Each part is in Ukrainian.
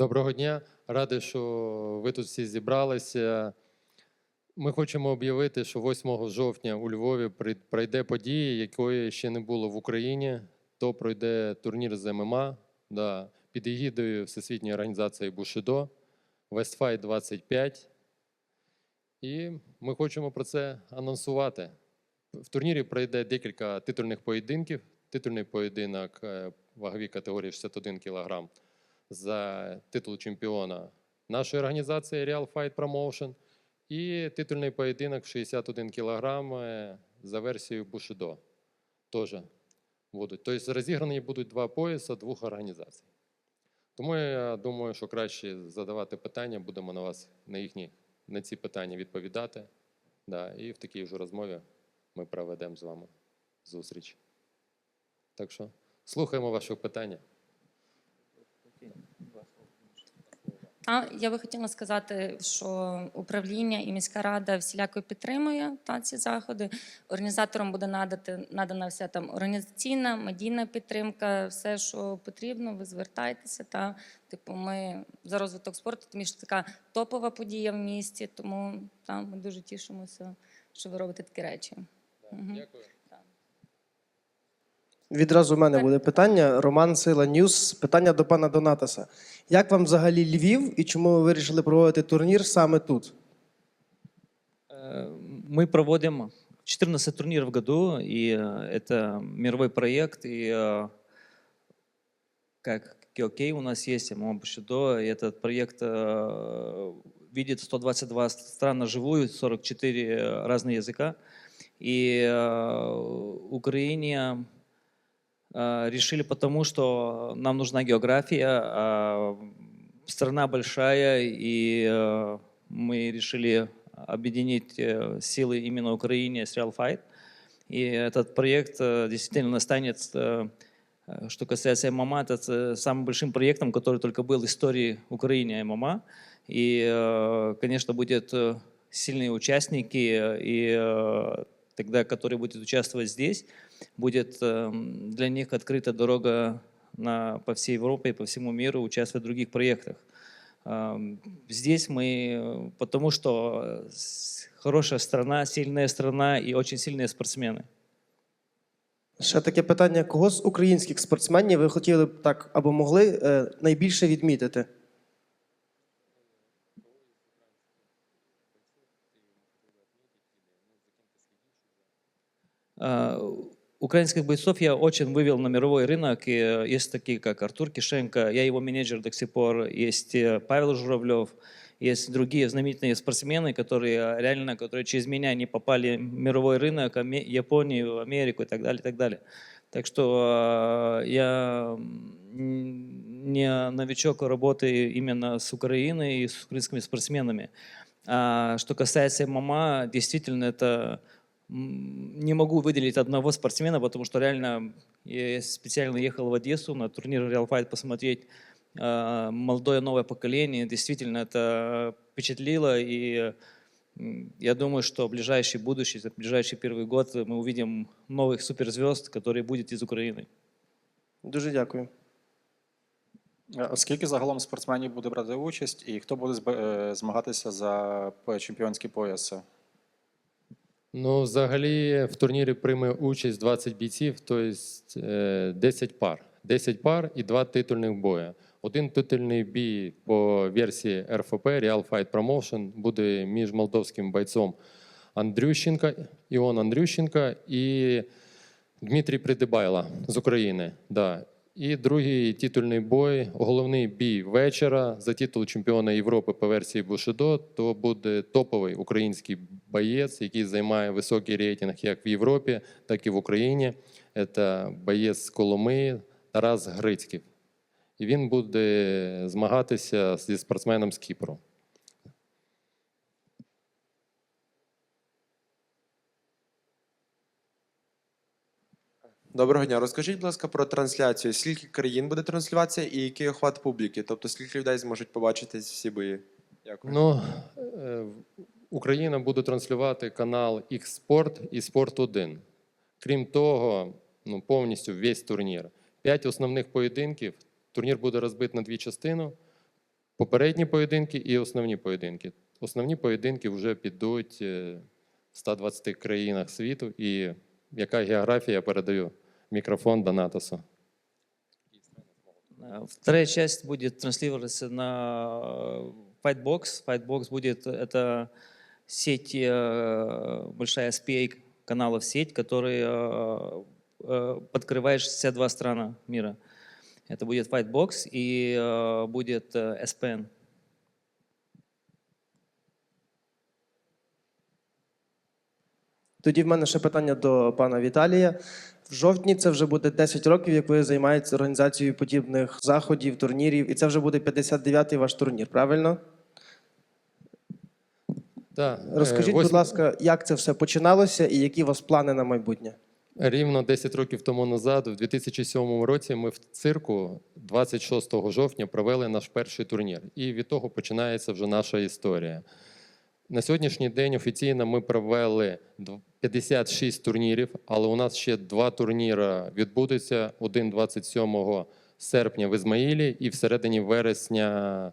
Доброго дня. Радий, що ви тут всі зібралися. Ми хочемо об'явити, що 8 жовтня у Львові пройде подія, якої ще не було в Україні. То пройде турнір з ММА да, під егідою Всесвітньої організації Бушидо, Вестфайт 25. І ми хочемо про це анонсувати. В турнірі пройде декілька титульних поєдинків. Титульний поєдинок е, ваговій категорії 61 кг за титул чемпіона нашої організації Real Fight Promotion і титульний поєдинок в 61 кг е, за версією Bushido. Теж будуть. Тобто розіграні будуть два пояса двох організацій. Тому я думаю, що краще задавати питання, будемо на вас на їхні на ці питання відповідати. Да, і в такій ж розмові ми проведемо з вами зустріч. Так що слухаємо ваші питання. Та я би хотіла сказати, що управління і міська рада всіляко підтримує та ці заходи. Організаторам буде надати надана вся там організаційна, медійна підтримка, все, що потрібно. Ви звертайтеся. Та типу, ми за розвиток спорту, тому що така топова подія в місті. Тому та ми дуже тішимося, що ви робите такі речі. Мгм. Дякую. Відразу в мене буде питання. Роман Сила Ньюс. Питання до пана Донатаса. Як вам взагалі Львів і чому ви вирішили проводити турнір саме тут? Э, Мы проводим 14 турниров в году, и э, это мировой проект, и э, как Киокей у нас есть, ММА Бушидо, и этот проект э, видит 122 страны живую, 44 разных языка, и э, Украине э, решили потому, что нам нужна география, а страна большая, и э, мы решили объединить э, силы именно Украине с Real Fight. И этот проект э, действительно станет, э, э, что касается ММА, это э, самым большим проектом, который только был в истории Украины ММА. И, э, конечно, будет э, сильные участники, э, и э, тогда, которые будут участвовать здесь, будет э, для них открыта дорога на, по всей Европе и по всему миру участвовать в других проектах. Ам, Здесь мы, э, потому что э, с- хорошая страна, сильная страна и очень сильные спортсмены. Ще таке питання: кого з українських спортсменів ви хотіли б так або могли е, найбільше відмітити? Украинских бойцов я очень вывел на мировой рынок. И э, есть такие, как Артур Кишенко, я его менеджер до сих пор. Есть э, Павел Журавлев, есть другие знаменитые спортсмены, которые э, реально, которые через меня не попали в мировой рынок, Японию, Америку и так далее, и так далее. Так что э, я не новичок работы именно с Украиной и с украинскими спортсменами. А что касается ММА, действительно, это не могу выделить одного спортсмена, потому что реально я специально ехал в Одессу на турнир Real Fight посмотреть э, молодое новое поколение. Действительно, это впечатлило, и м, я думаю, что в ближайший будущий, в ближайший первый год мы увидим новых суперзвезд, которые будут из Украины. Дуже дякую. Е, Скільки загалом спортсменів буде брати участь, і хто буде зб- е, змагатися за п- чемпіонські пояси? Ну, взагалі, в турнірі прийме участь 20 бійців, тобто е, 10 пар. 10 пар і два титульних бої. Один титульний бій по версії РФП Real Fight Promotion буде між молдовським бойцом Андрющенка, Іон Андрющенка і Дмитрій Придибайло з України. Да. І другий титульний бой, головний бій вечора за титул чемпіона Європи по версії Бушидо, то буде топовий український боєць, який займає високий рейтинг як в Європі, так і в Україні. Це боєць з Коломиї Тарас Грицьків. І він буде змагатися зі спортсменом з Кіпру. Доброго дня. Розкажіть, будь ласка, про трансляцію. Скільки країн буде транслюватися і який охват публіки? Тобто, скільки людей зможуть побачити всі бої? Дякую. Ну, е, Україна буде транслювати канал X-Sport і Sport 1. Крім того, ну, повністю весь турнір. П'ять основних поєдинків. Турнір буде розбит на дві частини. попередні поєдинки і основні поєдинки. Основні поєдинки вже підуть е, в 120 країнах світу. І яка географія, передаю мікрофон Донатосу. Э, Вторая часть будет транслироваться на э, Fightbox. Fightbox будет это сеть, э, большая SPA каналов сеть, которые э, подкрывает 62 страна мира. Это будет Fightbox и будет SPN. Тоді в мене ще питання до пана Віталія. В жовтні це вже буде 10 років, як ви займаєтеся організацією подібних заходів, турнірів, і це вже буде 59-й ваш турнір, правильно? Так, е, Розкажіть, будь ласка, як це все починалося і які у вас плани на майбутнє? Рівно 10 років тому назад, у 2007 році, ми в цирку 26 жовтня провели наш перший турнір. І від того починається вже наша історія. На сьогоднішній день офіційно ми провели 56 турнірів, але у нас ще два турніри відбудуться: один 27 серпня в Ізмаїлі і всередині вересня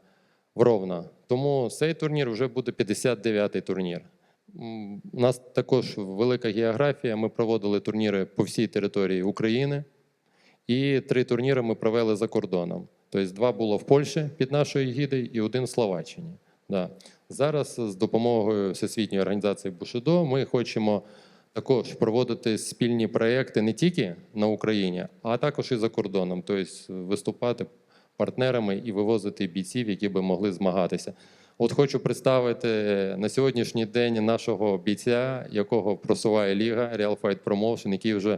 в Ровно. Тому цей турнір вже буде 59-й турнір. У нас також велика географія. Ми проводили турніри по всій території України, і три турніри ми провели за кордоном. Тобто два було в Польщі під нашою гідою і один в Словаччині. Да. Зараз з допомогою Всесвітньої організації Бушидо ми хочемо також проводити спільні проекти не тільки на Україні, а також і за кордоном. Тобто виступати партнерами і вивозити бійців, які би могли змагатися. От хочу представити на сьогоднішній день нашого бійця, якого просуває Ліга Real Fight Promotion, який вже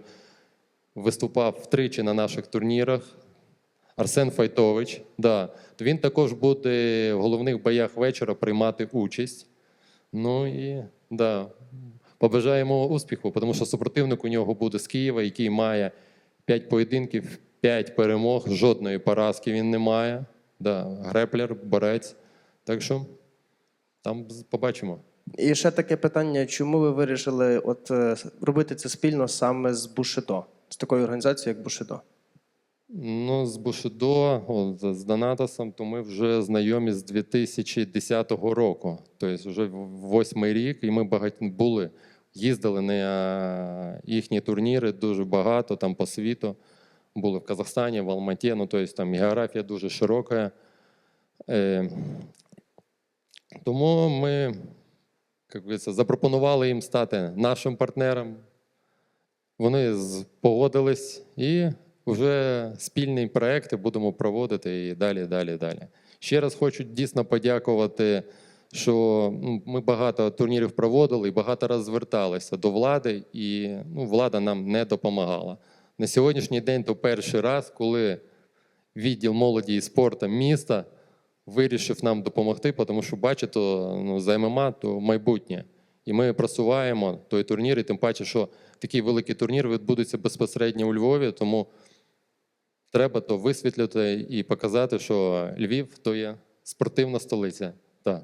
виступав втричі на наших турнірах. Арсен Файтович. Да. Він також буде в головних боях вечора приймати участь. Ну і да, побажаємо успіху, тому що супротивник у нього буде з Києва, який має 5 поєдинків, 5 перемог, жодної поразки він не має. Да, греплер, борець. Так що там побачимо. І ще таке питання: чому ви вирішили от е, робити це спільно саме з Бушидо, з такою організацією, як Бушидо? Ну, з Бушидо, о, з- Донатосом, то ми вже знайомі з 2010 року. Тобто вже восьмий рік, і ми багато були, їздили на їхні турніри дуже багато там по світу. Були в Казахстані, в Алматі, ну тобто там географія дуже широка. Е, тому ми, як говориться, запропонували їм стати нашим партнером. Вони погодились і вже спільні проекти будемо проводити і далі, далі, далі. Ще раз хочу дійсно подякувати, що ну, ми багато турнірів проводили і багато разів зверталися до влади, і ну, влада нам не допомагала. На сьогоднішній день то перший раз, коли відділ молоді і спорту міста вирішив нам допомогти, тому що бачите, ну, за ММА то майбутнє. І ми просуваємо той турнір, і тим паче, що такий великий турнір відбудеться безпосередньо у Львові, тому треба то висвітлити і показати, що Львів то є спортивна столиця. Так.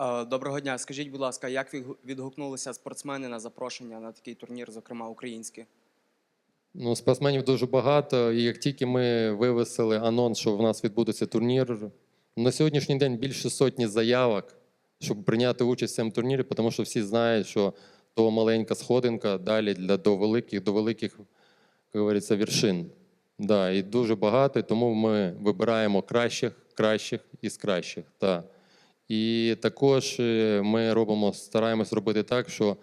Е, Доброго дня. Скажіть, будь ласка, як відгукнулися спортсмени на запрошення на такий турнір, зокрема українські? Ну, спортсменів дуже багато, і як тільки ми вивесили анонс, що в нас відбудеться турнір, на сьогоднішній день більше сотні заявок, щоб прийняти участь в цьому турнірі, тому що всі знають, що то маленька сходинка далі для до великих, до великих, як говориться, вершин. Да, і дуже багато, тому ми вибираємо кращих, кращих із кращих. Да. І також е, ми робимо, стараємось робити так, що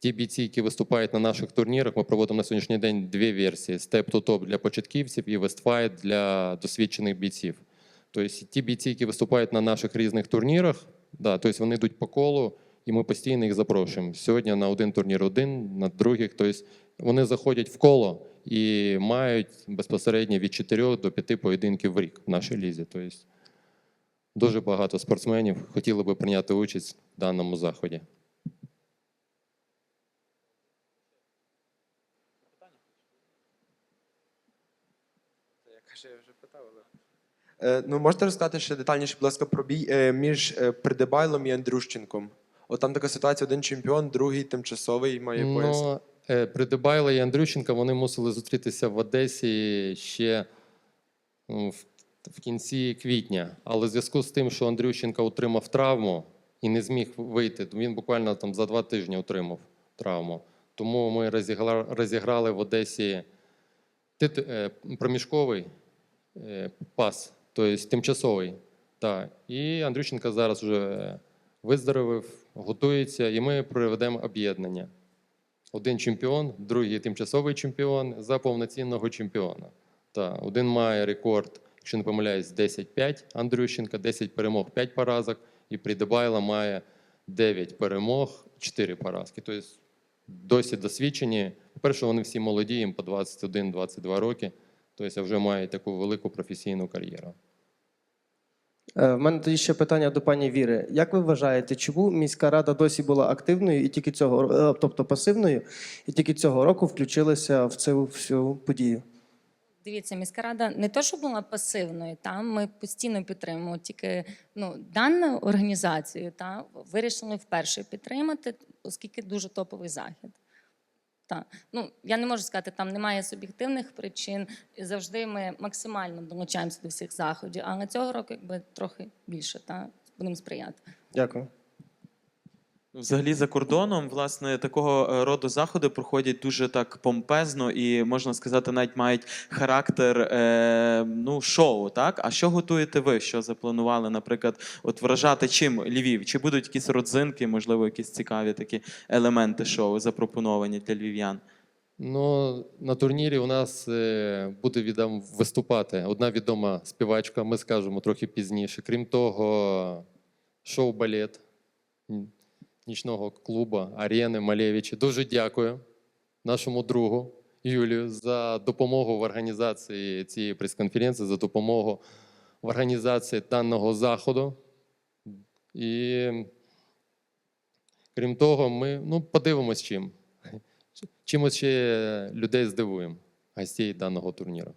ті бійці, які виступають на наших турнірах, ми проводимо на сьогоднішній день дві версії: степ то топ для початківців і вестфайт для досвідчених бійців. Тобто ті бійці, які виступають на наших різних турнірах, да, тобто вони йдуть по колу, і ми постійно їх запрошуємо. Сьогодні на один турнір один, на других. Тобто вони заходять в коло і мають безпосередньо від 4 до 5 поєдинків в рік в нашій лізі. Тобто дуже багато спортсменів хотіли би прийняти участь в даному заході. Каже, я вже питав, але Е, ну, можете розказати ще детальніше, будь ласка, про бій е, між е, Придебайлом і Андрющенком? От там така ситуація: один чемпіон, другий тимчасовий має пояс. Ну, Придибайло і Андрющенка вони мусили зустрітися в Одесі ще ну, в, в кінці квітня. Але в зв'язку з тим, що Андрющенка отримав травму і не зміг вийти, він буквально там за два тижні отримав травму. Тому ми розіграли, розіграли в Одесі тит- проміжковий пас, тобто тимчасовий. Так. І Андрющенка зараз вже виздоровив, готується, і ми проведемо об'єднання. Один чемпіон, другий тимчасовий чемпіон за повноцінного чемпіона. Так, один має рекорд, якщо не помиляюсь, 10-5 Андрющенка, 10 перемог, 5 поразок, і Придебайла має 9 перемог, 4 поразки. Тобто досі досвідчені. По-перше, вони всі молоді, їм по 21-22 роки, тобто вже мають таку велику професійну кар'єру. Е, В мене тоді ще питання до пані Віри. Як ви вважаєте, чому міська рада досі була активною і тільки цього е, тобто пасивною, і тільки цього року включилася в цю всю подію? Дивіться, міська рада не то, що була пасивною, та ми постійно підтримуємо. Тільки ну дану організацію та вирішили вперше підтримати, оскільки дуже топовий захід. Та ну я не можу сказати, там немає суб'єктивних причин. І завжди ми максимально долучаємося до всіх заходів. Але цього року якби трохи більше, та будемо сприяти. Дякую. Взагалі за кордоном, власне, такого е, роду заходи проходять дуже так помпезно і можна сказати, навіть мають характер е, ну, шоу. Так, а що готуєте ви? Що запланували, наприклад, от вражати чим Львів? Чи будуть якісь родзинки, можливо, якісь цікаві такі елементи шоу запропоновані для львів'ян? Ну, на турнірі у нас е, буде відом виступати одна відома співачка, ми скажемо трохи пізніше. Крім того, шоу-балет м, нічного клубу Арени Малевича. Дуже дякую нашому другу Юлію за допомогу в організації цієї прес-конференції, за допомогу в організації даного заходу. І крім того, ми ну, подивимось чим. Чимось ще людей здивуємо, гостей даного турніру.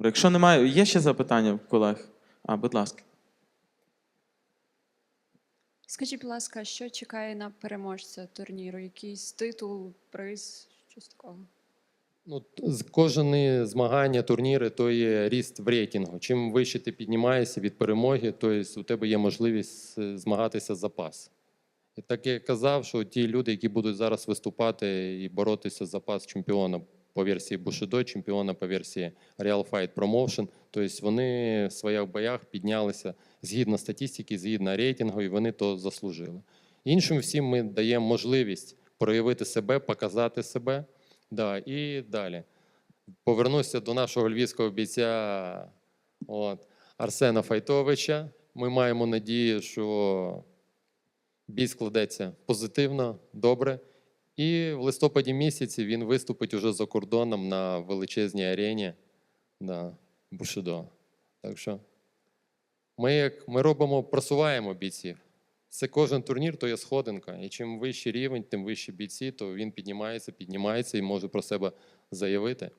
Якщо немає, є ще запитання колег? А, будь ласка. Скажіть, будь ласка, що чекає на переможця турніру? Якийсь титул, приз, щось такого? Ну, кожні змагання, турніри то є ріст в рейтингу. Чим вище ти піднімаєшся від перемоги, то є у тебе є можливість е, змагатися за пас. І так я казав, що ті люди, які будуть зараз виступати і боротися за пас чемпіона по версії Bushido, чемпіона по версії Real Fight Promotion, тобто вони в своїх боях піднялися згідно статистики, згідно рейтингу, і вони то заслужили. Іншим всім ми даємо можливість проявити себе, показати себе. Да, і далі. Повернуся до нашого львівського бійця от, Арсена Файтовича. Ми маємо надію, що бій складеться позитивно, добре. І в листопаді місяці він виступить уже за кордоном на величезній арені на Бушидо. Так що ми, як ми робимо, просуваємо бійців. Це кожен турнір, то є сходинка. І чим вищий рівень, тим вищі бійці, то він піднімається, піднімається і може про себе заявити.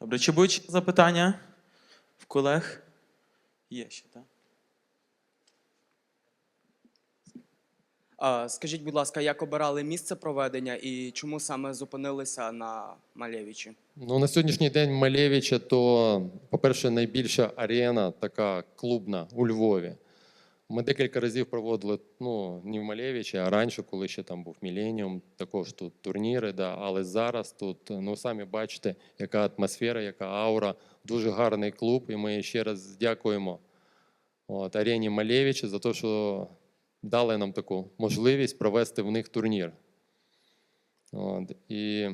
Добре, чи будуть запитання в колег? Є ще, так? Скажіть, будь ласка, як обирали місце проведення і чому саме зупинилися на Малевичі? Ну, на сьогоднішній день Малевича то, по-перше, найбільша арена, така клубна у Львові. Ми декілька разів проводили ну, не в Малевичі, а раніше, коли ще там був Міленіум, також тут турніри. Да, але зараз тут, ну самі бачите, яка атмосфера, яка аура, дуже гарний клуб. І ми ще раз дякуємо от, арені Малевича за те, що дали нам таку можливість провести в них турнір. От, і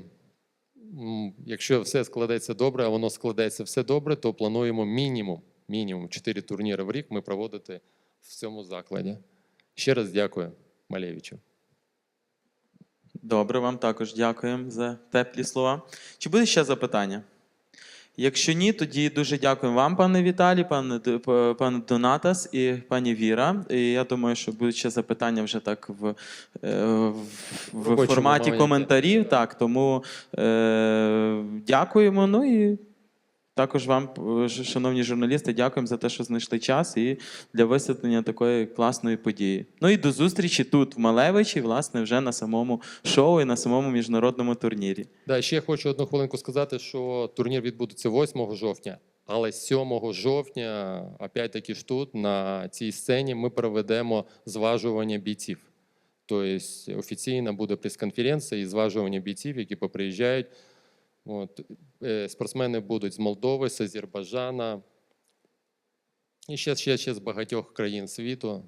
Якщо все складеться добре, а воно складеться все добре, то плануємо мінімум, мінімум 4 турніри в рік ми проводити в цьому закладі. Ще раз дякую Малевичу. Добре, вам також дякуємо за теплі слова. Чи буде ще запитання? Якщо ні, тоді дуже дякуємо вам, пане Віталій, пане, пане Донатас і пані Віра. І я думаю, що будуть ще запитання вже так в, е, в, в форматі коментарів. Так, тому е, дякуємо. Ну і також вам, е, шановні журналісти, дякуємо за те, що знайшли час і для висвітлення такої класної події. Ну і до зустрічі тут, в Малевичі, власне, вже на самому шоу і на самому міжнародному турнірі. Да, ще хочу одну хвилинку сказати, що турнір відбудеться 8 жовтня, але 7 жовтня, опять-таки ж тут, на цій сцені, ми проведемо зважування бійців. Тобто офіційно буде прес-конференція і зважування бійців, які поприїжджають. От, е, спортсмени будуть з Молдови, з Азербайджана і ще, ще, ще з багатьох країн світу.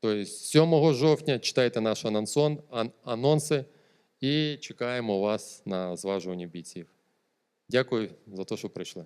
Тобто 7 жовтня читайте наш анонсон, ан- анонси і чекаємо вас на зважування бійців. Дякую за те, що прийшли.